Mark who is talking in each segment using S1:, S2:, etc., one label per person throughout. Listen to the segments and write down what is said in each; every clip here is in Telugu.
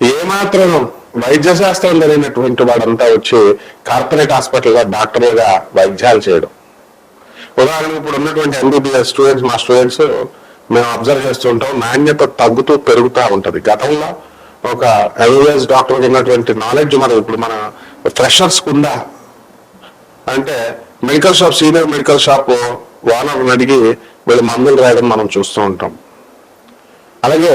S1: ఏమాత్రం వైద్య శాస్త్రం జరిగినటువంటి వాడంతా వచ్చి కార్పొరేట్ హాస్పిటల్లో డాక్టర్గా వైద్యాలు చేయడం. ఉదాహరణకు ఇప్పుడు ఉన్నటువంటి ఎంబీబీఎస్ స్టూడెంట్స్ మా స్టూడెంట్స్ మేము అబ్జర్వ్ చేస్తుంటాం నాణ్యత తగ్గుతూ పెరుగుతూ ఉంటుంది. గతంలో ఒక ఎంబీబీఎస్ డాక్టర్ ఉన్నటువంటి నాలెడ్జ్ మనం ఇప్పుడు మన ఫ్రెషర్స్ ఉందా అంటే medical shop senior medical shop owner అడిగి వీళ్ళు మందులు రాయడం మనం చూస్తూ ఉంటాం. అలాగే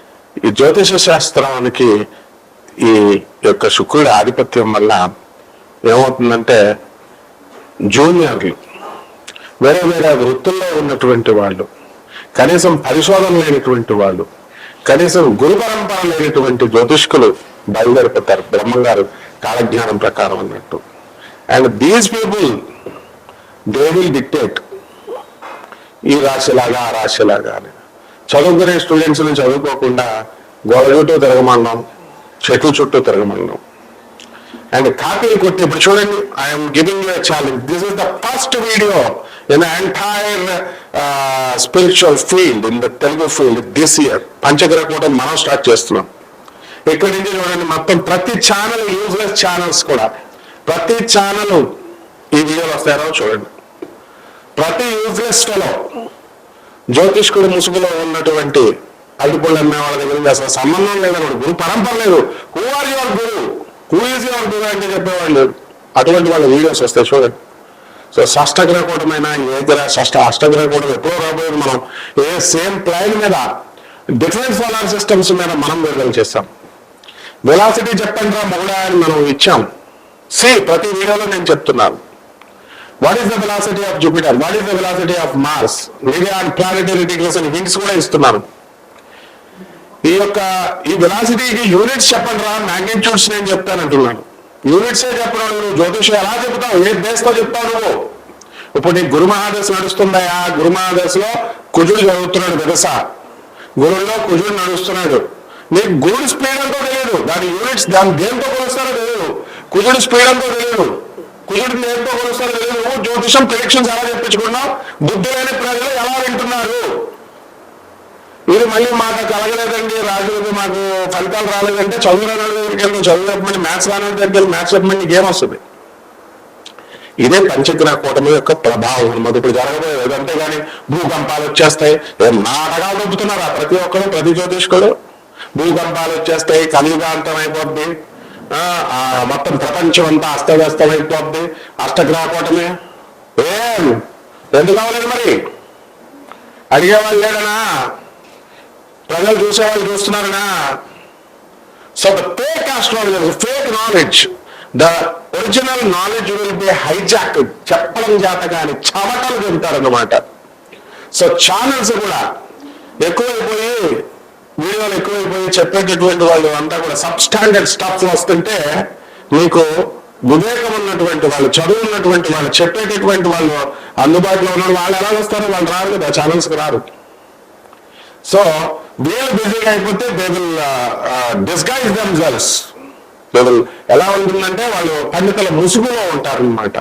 S1: ఈ జ్యోతిష శాస్త్రానికి ఈ యొక్క శుక్రుడి ఆధిపత్యం వల్ల ఏమవుతుందంటే జూనియర్లు వేరే వేరే వృత్తుల్లో ఉన్నటువంటి వాళ్ళు కనీసం పరిశోధన లేనటువంటి వాళ్ళు కనీసం గురు పరంపర లేనటువంటి జ్యోతిష్కులు బయలుదేరిపోతారు. బ్రహ్మగారు కాలజ్ఞానం ప్రకారం అన్నట్టు. And these people they will dictate ఈ రాశిలాగా ఆ రాశిలాగా అని. చదువుకునే స్టూడెంట్స్ని చదువుకోకుండా గోడ చుట్టూ తిరగమన్నాం చెట్ల చుట్టూ తిరగమన్నాం అండ్ కాపీలు కొట్టి ఇప్పుడు చూడండి I'm giving you challenge this is the first video in entire spiritual field in the Telugu field this year పంచగ్రహ కూడా మనం స్టార్ట్ చేస్తున్నాం. ఇక్కడి నుంచి చూడండి మొత్తం ప్రతి ఛానల్ యూజ్లెస్ ఛానల్స్ కూడా. ప్రతి ఛానల్ ఈ వీడియోలు వస్తారో చూడండి. ప్రతి యూజ్లెస్ ఫెలో జ్యోతిష్కుడు ముసుగులో ఉన్నటువంటి అల్లిపళ్ళు అమ్మే వాళ్ళ దగ్గర అసలు సంబంధం లేదన్నమాట గురు పరంపర లేదు. Who are your guru who is your guru అంటే చెప్పేవాళ్ళు. లేరు అటువంటి వాళ్ళ వీడియోస్ వస్తాయి చూడండి. సో షష్టగ్రహ కూటమైన షష్ట అష్టగ్రహ కూటమి ఎప్పుడో రాబోయేది మనం. ఏ సేమ్ ప్లాన్ మీద డిఫరెంట్ సోలార్ సిస్టమ్స్ మీద మనం విడుదల చేస్తాం. వెలాసిటీ చెప్పండి రా మొగడా అని మనం ఇచ్చాం. సి ప్రతి వీడియోలో నేను చెప్తున్నాను. What is the velocity of Jupiter what is the velocity of Mars media and planetary degrees hints కూడా ఇస్తున్నాను ఈ యొక్క ఈ వెలాసిటీకి యూనిట్స్ చెప్పండి రా మ్యాగ్నిట్యూడ్స్ నేను చెప్తానంటున్నాను యూనిట్సే చెప్పడం నువ్వు జ్యోతిషం ఎలా చెప్తావు ఏ బేస్తో చెప్తావు నువ్వు? ఇప్పుడు నీకు గురు మహాదశ నడుస్తుందయా? గురు మహాదశలో కుజుడు చదువుతున్నాడు వెదస గురువులో కుజుడు నడుస్తున్నాడు. నీకు గురుడు స్పీడ్ అంతా తెలియదు దాని యూనిట్స్ దాని దేంతో కొలుస్తారో తెలియదు కుజుడు స్పీడ్ అంతా తెలియదు కుజుడు దేంతో కొలుస్తారు లేదు జ్యోతిషం ప్రిడిక్షన్స్ ఎలా చెప్పించుకున్నాం బుద్ధి లేని ప్రజలు ఎలా వింటున్నారు? మీరు మళ్ళీ మాకు కలగలేదండి. రాజులకి మాకు ఫలితాలు రాలేదంటే చదువురాని దగ్గరికి వెళ్ళి చదువు చెప్పమని మ్యాథ్స్ రాని దగ్గరికి వెళ్ళి మ్యాథ్స్ చెప్పమని గేమ్ వస్తుంది? ఇదే పంచగ్రహ కూటమి యొక్క ప్రభావం. మాకు ఇప్పుడు జరగబోయేది కానీ భూకంపాలు వచ్చేస్తాయి. నాటకాలు దొబ్బుతున్నారా ప్రతి ఒక్కరు ప్రతి జ్యోతిష్కుడు భూకంపాలు వచ్చేస్తాయి కలియుగాంతం అయిపోద్ది. మొత్తం ప్రపంచం అంతా అస్తవ్యస్తమైపోద్ది. అయిపోద్ది ఏం? ఎందుకు కావాలండి మరి? అడిగేవాళ్ళు లేడనా ప్రజలు చూసేవాళ్ళు చూస్తున్నారనా? So the fake astrology fake knowledge the original knowledge will be hijack చెప్పడం జాతకాన్ని చమటలు చెబుతారన్నమాట సో ఛానల్స్ కూడా ఎక్కువైపోయి వీడియోలు ఎక్కువైపోయి చెప్పేటటువంటి వాళ్ళు అంతా కూడా సబ్ స్టాండర్డ్ స్టాఫ్ వస్తుంటే మీకు వివేకం ఉన్నటువంటి వాళ్ళు చదువు ఉన్నటువంటి వాళ్ళు చెప్పేటటువంటి వాళ్ళు అందుబాటులో ఉన్న వాళ్ళు ఎలా వస్తారో వాళ్ళు రారు కదా ఛానల్స్కి రారు. సో వీళ్ళు బిజీగా అయిపోతే they will disguise them girls they will ఎలా ఉంటుందంటే వాళ్ళు పండితుల ముసుగులో ఉంటారనమాట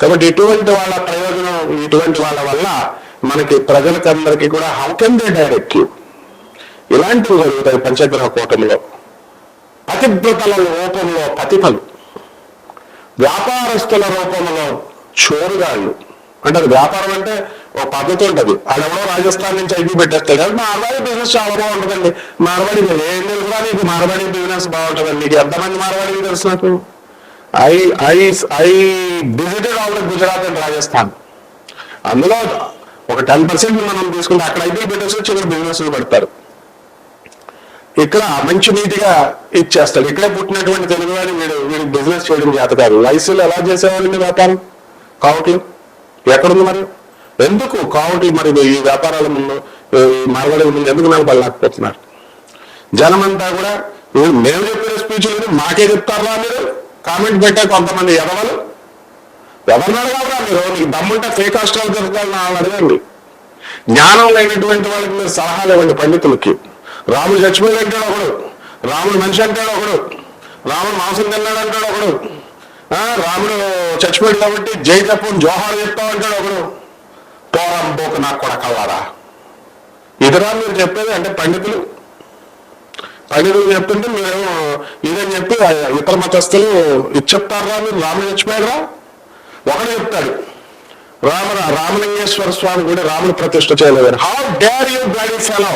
S1: కాబట్టి ఇటువంటి వాళ్ళ ప్రయోజనం ఇటువంటి వాళ్ళ వల్ల మనకి ప్రజలకందరికీ కూడా హౌ కెన్ దే డైరెక్ట్ ఇలాంటివి జరుగుతాయి పంచగ్రహ కూటమిలో. పతివ్రతల రూపంలో పతిఫలు. వ్యాపారస్తుల రూపంలో చోరుగాళ్ళు. అంటే అది వ్యాపారం అంటే ఒక పద్ధతి ఉంటుంది. ఆడెవడో రాజస్థాన్ నుంచి ఐపీ పెట్టేస్తాడు. కానీ మార్వాడి బిజినెస్ చాలా బాగుంటుందండి మార్వాడి ఏం తెలుసురా నీకు? మార్వాడి బిజినెస్ బాగుంటుందండి. నీకు ఎంతమంది మార్వాడి తెలుసు నాకు? I I I visited all Gujarat and Rajasthan. అందులో ఒక టెన్ పర్సెంట్ మనం తీసుకుంటే అక్కడ ఐపీ పెట్టేసి చిన్న బిజినెస్ పెడతారు. ఇక్కడ మంచి నీటిగా ఇచ్చేస్తాడు. ఇక్కడే పుట్టినటువంటి తెలుగు వాడిని వీడు వీడు బిజినెస్ చేయడం చేత కాదు వయసులో ఎలా చేసేవాళ్ళండి వ్యాపారం? కావట్లు ఎక్కడుంది మరి? ఎందుకు కావట్లు మరి? ఈ వ్యాపారాల ముందు ఈ ముందు ఎందుకు నిలబడలేకపోతున్నారు జనమంతా కూడా మేము చెప్పిన స్పీచ్లు మాకే చెప్తారా మీరు? కామెంట్ పెట్టే కొంతమంది ఎదవలు? ఎవరిని అడగాలరా మీరు? మీకు దమ్ముంటే ఫేక్ హాస్టల్ దొరకాలని అడగండి. జ్ఞానం లేనటువంటి వాళ్ళకి మీరు సలహాలు ఇవ్వండి పండితులకి. రాముడు చచ్చిపోయి అంటాడు ఒకడు. రాముడు మనిషి అంటాడు ఒకడు. రాముడు మాంసం తిన్నాడు అంటాడు ఒకడు. రాముడు చచ్చిపోయాడు కాబట్టి జై తప్పని జోహార్ చెప్తావు అంటాడు ఒకడు. పోరం నాకు కూడా కల్లారా ఇతరా మీరు చెప్పేది అంటే పండితులు. పండితులు చెప్తుంటే మేము ఇదని చెప్పి ఇతర మతస్థులు ఇది చెప్తారా మీరు రాముడు చచ్చిపోయారా ఒకడు చెప్తాడు. రామ రామలింగేశ్వర స్వామి కూడా రాముడు ప్రతిష్ట చేయలేదు how dare you bloody fellow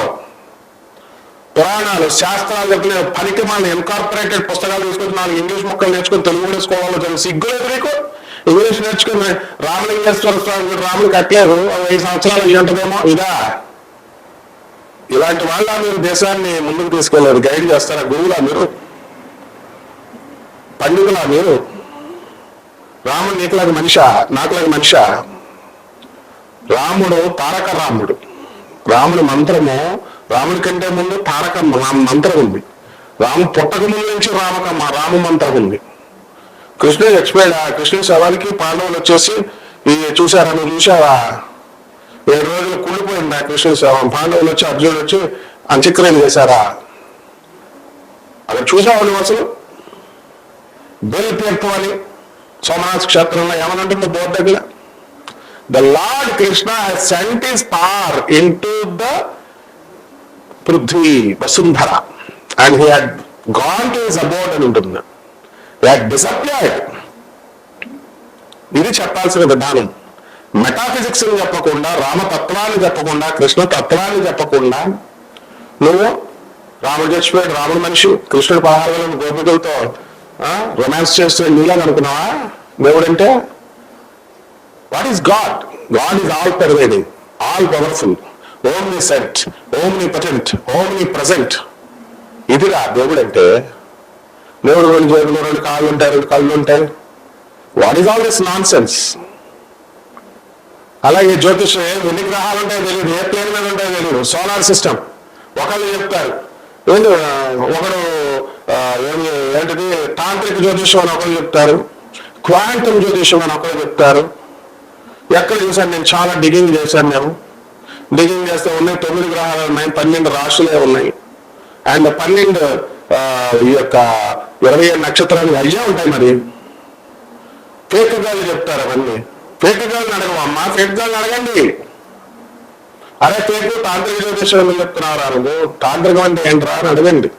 S1: పురాణాలు శాస్త్రాలు చెప్పిన పనికి మన ఇన్కార్పొరేటెడ్ పుస్తకాలు తీసుకొని నాలుగు ఇంగ్లీష్ మొక్కలు నేర్చుకుని తెలుగు నేర్చుకోవాలో నేర్చుకోవాలో సిగ్గు లేదు నీకు ఇంగ్లీష్ నేర్చుకుని రామలింగేశ్వర స్వామి కూడా రాముడు కట్టలేదు ఐదు సంవత్సరాలు ఉంటుందేమో? ఇదా? ఇలాంటి వాళ్ళ మీరు దేశాన్ని ముందుకు తీసుకెళ్ళారు. గైడ్ చేస్తారా గురువులా మీరు? పండుగలా మీరు? రాముడు నీకులాగా మనిషా? నాకులాగా మనిషా? రాముడు తారక రాముడు. రాముడు మంత్రము రాముడి కంటే ముందు తారక రామ మంత్రం ఉంది. రాము పుట్టక ముందు నుంచి రామక రామ మంత్రం ఉంది. కృష్ణుడు ఎక్స్ప్లెయిన్ ఆ కృష్ణుడి శవానికి పాండవులు వచ్చేసి ఈ చూసారా నువ్వు చూసావా ఏడు రోజులు కుళ్ళిపోయింది ఆ కృష్ణుడి శవం. పాండవులు వచ్చి అర్జునుడు వచ్చి అంత్యక్రియలు చేశారా? అక్కడ చూసావా నువ్వు అసలు? బెల్ తీర్థం అని సోమనాథ్ క్షేత్రంలో ఏమనంటుంది బోర్డు దగ్గర? The lord Krishna sent his power into the Prithvi Vasundhara. And he had gone to his abode అని ఉంటుంది. డిసప్పియర్డ్ ఇది చెప్పాల్సిన విధానం. మెటాఫిజిక్స్ చెప్పకుండా రామతత్వాన్ని చెప్పకుండా కృష్ణ తత్వాన్ని చెప్పకుండా నువ్వు రాముడు చచ్చిపోయాడు రాముడు మనిషి కృష్ణుడు పదహారు వేల గోపికలతో రొమాన్స్ చేస్తున్న నీలాగా అనుకున్నావా? దేవుడంటే what is God God is all pervading all powerful omniscient omnipotent omnipresent ఇదిరా దేవుడు అంటే దేవుడు రెండు చేతులు రెండు కాళ్ళు ఉంటాయి రెండు కళ్ళు ఉంటాయి. What is all this nonsense అలాగే జ్యోతిషం ఎన్ని గ్రహాలు ఉంటాయో తెలియదు ఏ ప్లేన్ మీద ఉంటాయో తెలియదు సోలార్ సిస్టమ్. ఒకళ్ళు చెప్తారు. ఏంటి ఒకడు ఏమి ఏంటిది? తాంత్రిక జ్యోతిషం అని ఒకరు చెప్తారు. క్వాంటమ్ జ్యోతిషం అని ఒకరు చెప్తారు. ఎక్కడ చూసాను నేను? చాలా డిగింగ్ చేశాను నేను. డిజైన్ చేస్తే ఉన్నాయి తొమ్మిది గ్రహాలు ఉన్నాయి పన్నెండు రాశులే ఉన్నాయి. అండ్ పన్నెండు ఈ యొక్క ఇరవై ఏడు నక్షత్రాలు అయ్యే ఉంటాయి మరి. ఫేక్ చెప్తారు అవన్నీ. ఫేక్ అడగవమ్మా అడగవు అడగండి. అరే పేకు తాంత్రిక జ్యోతిషం చెప్తున్నారు నువ్వు? తాంత్రికం అంటే ఏంట్రా అని అడగండి.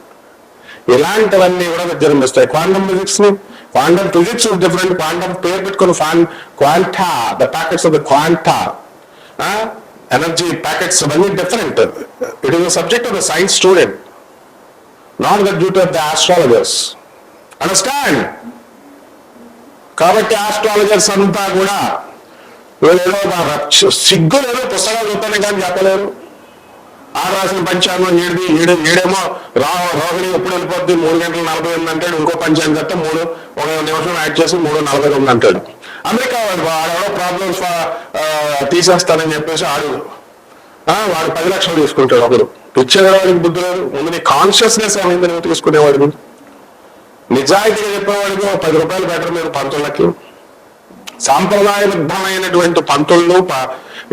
S1: ఇలాంటివన్నీ కూడా జన్మిస్తాయి క్వాంటమ్ ఫిజిక్స్ని క్వాంటమ్ ఫిజిక్స్ డిఫరెంట్ క్వాంటమ్ పేరు పెట్టుకుని fan quanta the packets of the quanta. Energy packets అవన్నీ different it is subject of the science student not the duty of the astrologers understand కాబట్టి ఆస్ట్రాలజర్స్ అంతా కూడా వీళ్ళేదో రక్ష- సిగ్గు లేదో పుస్తకాలు చూస్తానే కానీ చెప్పలేరు. ఆ రాసిన పంచాంగం ఏడు ఏడు ఏడేమో రా రోహిణి ఎప్పుడు వెళ్ళిపోద్ది? మూడు గంటల నలభై ఎనిమిది అంటాడు ఇంకో పంచాంగం చెప్తే మూడు ఒక నిమిషం యాడ్ చేసి మూడు నలభై తొమ్మిది అంటాడు. అమెరికా వాడు వాడెవడో ప్రాబ్లమ్స్ తీసేస్తానని చెప్పేసి ఆడు. ఆ, వాడు పది లక్షలు తీసుకుంటాడు ఒకరు పిచ్చేవాడికి బుద్ధి లేదు. ముందు నీ కాన్షియస్నెస్ అనేది నువ్వు తీసుకునేవాడికి నిజాయితీగా చెప్పేవాడికి పది రూపాయలు బెటర్ మీరు పంతులకి సాంప్రదాయబద్ధమైనటువంటి పంతులు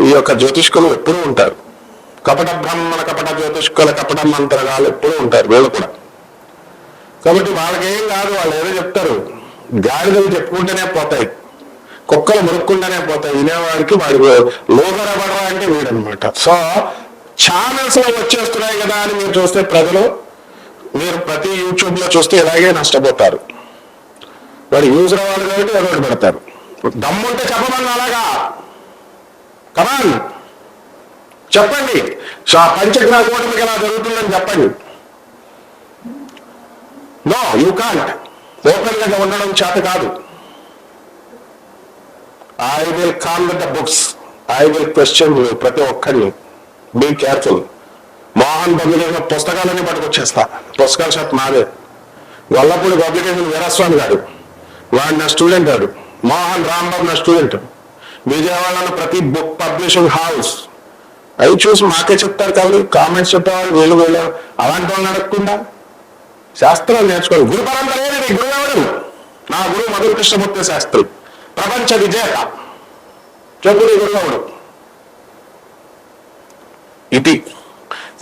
S1: ఈ యొక్క జ్యోతిష్కులు ఎప్పుడూ ఉంటారు. కపట బ్రహ్మణ కపట జ్యోతిష్కుల కపట మంత్రగాలు ఎప్పుడూ ఉంటారు వీళ్ళు కూడా. కాబట్టి వాళ్ళకేం కాదు వాళ్ళు ఏదో చెప్తారు. గాడిదలు చెప్పుకుంటూనే పోతాయి. కుక్కలు మురుక్కుంటూనే పోతాయి. వినేవాడికి వాడు లోగరబడరా అంటే వీడనమాట సో ఛానల్స్లో వచ్చేస్తున్నాయి కదా అని మీరు చూస్తే ప్రజలు మీరు ప్రతి యూట్యూబ్లో చూస్తే ఇలాగే నష్టపోతారు. వాడు యూజ్ రావాలి కాబట్టి ఎగబడి పెడతారు. దమ్ముంటే చెప్పమని అలాగా? కమాన్ చెప్పండి. సో ఆ పంచగ్రహ కూటమికి ఎలా జరుగుతుందని చెప్పండి. నో యూ కాంట్ ఓపెన్గా ఉండడం చేత కాదు. I will come with the books I will question you ప్రతి ఒక్కరిని. బీ కేర్ఫుల్ మోహన్ పబ్లికేషన్ పుస్తకాలన్నీ పట్టుకొచ్చేస్తా. పుస్తకాల షాప్ మాదే గొల్లపూడి పబ్లికేషన్ వీరస్వామి గారు. వాడు నా స్టూడెంట్ వాడు. మోహన్ రాంబాబు నా స్టూడెంట్. విజయవాడలో ప్రతి బుక్ పబ్లిషింగ్ హౌస్. అవి చూసి మాకే చెప్తారు కాబట్టి కామెంట్స్ చెప్పేవాళ్ళు వీళ్ళు వీళ్ళు. అలాంటి వాళ్ళు నడకుండా శాస్త్రాలు నేర్చుకోవాలి. గురు పరంపర ఏది గురువు ఎవరు? నా గురువు మధుర కృష్ణమూర్తి శాస్త్రి. ప్రపంచ విజేత. చెప్పు నీ ఇది.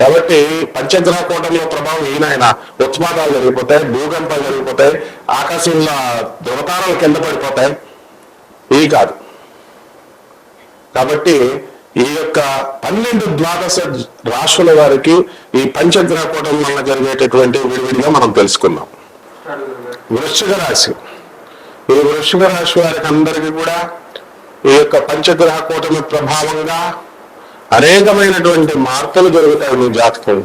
S1: కాబట్టి పంచగ్రహ కూటమిలో ప్రభావం ఈయన ఉత్పాదాలు జరిగిపోతాయి భూకంపాలు జరిగిపోతాయి ఆకాశంలో దురతారాలు కింద పడిపోతాయి. ఇవి కాదు. కాబట్టి ఈ యొక్క పన్నెండు ద్వాదశ రాశుల వారికి ఈ పంచగ్రహ కూటమి వల్ల జరిగేటటువంటి విడివిడిగా మనం తెలుసుకుందాం. వృశ్చిక రాశి. ఈ వృషభ రాశి వారికి అందరికీ కూడా ఈ యొక్క పంచగ్రహ కూటమి ప్రభావంగా అనేకమైనటువంటి మార్పులు జరుగుతాయి మీ జాతకంలో.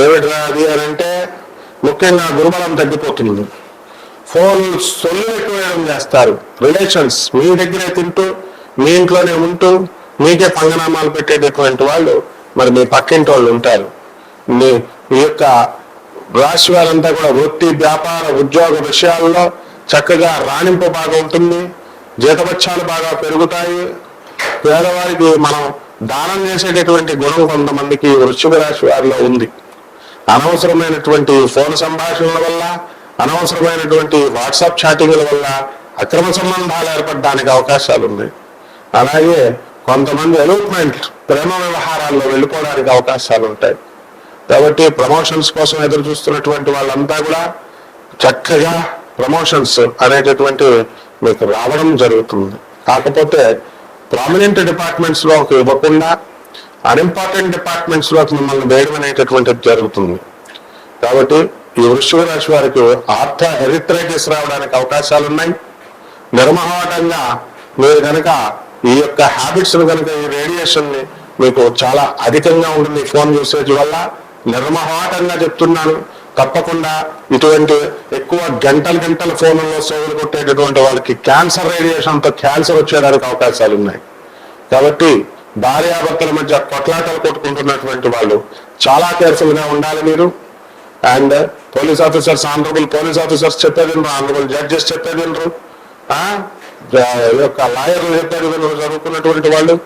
S1: ఏమిటిరా అది అని అంటే ముఖ్యంగా గురుబలం తగ్గిపోతుంది. ఫోన్ సొల్లు ఎక్కువేయడం చేస్తారు. రిలేషన్స్ మీ దగ్గరే తింటూ మీ ఇంట్లోనే ఉంటూ మీకే పంగనామాలు పెట్టేటటువంటి వాళ్ళు మరి మీ పక్కింటి వాళ్ళు ఉంటారు. మీ ఈ యొక్క రాశి వారంతా కూడా వృత్తి వ్యాపార ఉద్యోగ విషయాల్లో చక్కగా రాణింపు బాగా ఉంటుంది జీతపత్యాలు బాగా పెరుగుతాయి. పేదవారికి మనం దానం చేసేటటువంటి గుణం కొంతమందికి వృశ్చిక రాశి వారిలో ఉంది. అనవసరమైనటువంటి ఫోన్ సంభాషణల వల్ల అనవసరమైనటువంటి వాట్సాప్ చాటింగ్ల వల్ల అక్రమ సంబంధాలు ఏర్పడడానికి అవకాశాలు ఉన్నాయి. అలాగే కొంతమంది ఎలూప్మెంట్ ప్రేమ వ్యవహారాల్లో వెళ్ళిపోవడానికి అవకాశాలు ఉంటాయి. కాబట్టి ప్రమోషన్స్ కోసం ఎదురు చూస్తున్నటువంటి వాళ్ళంతా కూడా చక్కగా ప్రమోషన్స్ అనేటటువంటి మీకు రావడం జరుగుతుంది. కాకపోతే ప్రామినెంట్ డిపార్ట్మెంట్స్లోకి ఇవ్వకుండా అన్ఇంపార్టెంట్ డిపార్ట్మెంట్స్లోకి మిమ్మల్ని వేయడం అనేటటువంటిది జరుగుతుంది. కాబట్టి ఈ వృషభ రాశి వారికి ఆర్థ హెరిత్రైటిస్ రావడానికి అవకాశాలు ఉన్నాయి నిర్మహాటంగా మీరు కనుక ఈ యొక్క హ్యాబిట్స్ కనుక ఈ రేడియేషన్ని మీకు చాలా అధికంగా ఉంటుంది ఫోన్ యూసేజ్ వల్ల. నిర్మహాటంగా చెప్తున్నాను. తప్పకుండా ఇటువంటి ఎక్కువ గంటలు గంటల ఫోన్లలో సోగులు కొట్టేటటువంటి వాళ్ళకి క్యాన్సర్ రేడియేషన్తో క్యాన్సర్ వచ్చేయడానికి అవకాశాలు ఉన్నాయి. కాబట్టి భార్యాభర్తల మధ్య కొట్లాటలు కొట్టుకుంటున్నటువంటి వాళ్ళు చాలా కేర్ఫుల్గా ఉండాలి మీరు. And police officers honourable police officers చెప్పేది వినరు ఆనరబుల్ జడ్జెస్ చెప్పేది వినరు. ఈ యొక్క లాయర్లు చెప్పేది వినరు చదువుకున్నటువంటి వాళ్ళు.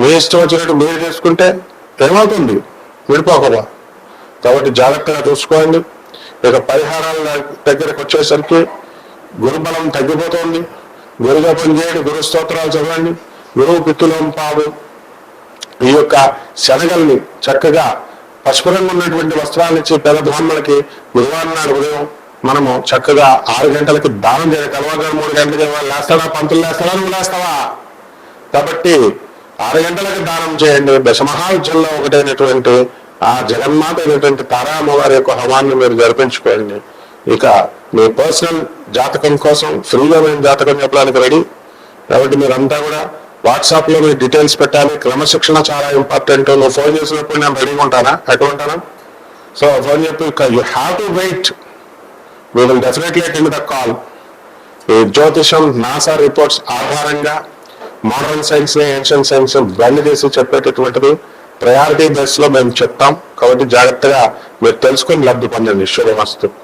S1: మీ ఇష్టం వచ్చినట్టు మీరు చేసుకుంటే ఏమవుతుంది? విడిపోకదా కాబట్టి జాగ్రత్తగా చూసుకోండి. ఇక పరిహారాల దగ్గరకు వచ్చేసరికి గురుబలం తగ్గిపోతుంది. గురుగా పనిచేయండి గురు స్తోత్రాలు చదవండి. గురువు పిత్తులం పావు ఈ యొక్క శనగల్ని చక్కగా పసుపు రంగు ఉన్నటువంటి వస్త్రాలు ఇచ్చి పెద్ద బ్రాహ్మణులకి గురువారం నాడు ఉదయం మనము చక్కగా ఆరు గంటలకి దానం చేయాలి. కలవగారు మూడు గంటలకి లేస్తాడా? పంతులు లేస్తాడా? నువ్వు లేస్తావా? కాబట్టి ఆరు గంటలకు దానం చేయండి. దశమహావిద్యంలో ఒకటైనటువంటి ఆ జగన్మాత అయినటువంటి తారామ్మవారి యొక్క హవాన్ని మీరు జరిపించుకోండి. ఇక మీ పర్సనల్ జాతకం కోసం ఫ్రీగా మేము జాతకం చెప్పడానికి రెడీ. కాబట్టి మీరంతా కూడా వాట్సాప్లో మీ డీటెయిల్స్ పెట్టాలి. క్రమశిక్షణ చాలా ఇంపార్టెంట్. నువ్వు ఫోన్ చేసినప్పుడు నేను రెడీగా ఉంటానా? ఎక్కడ ఉంటానా? సో ఫోన్ చెప్పి. You have to wait. We will definitely attend the call ఈ జ్యోతిషం నాసా రిపోర్ట్స్ ఆధారంగా మోడర్న్ సైన్స్ని ఏన్షియన్ సైన్స్ బంద్ చేసి చెప్పేటటువంటిది ప్రయారిటీ బేస్లో మేము చెప్తాం. కాబట్టి జాగ్రత్తగా మీరు తెలుసుకొని లబ్ధి పొందండి. శుభమస్తు.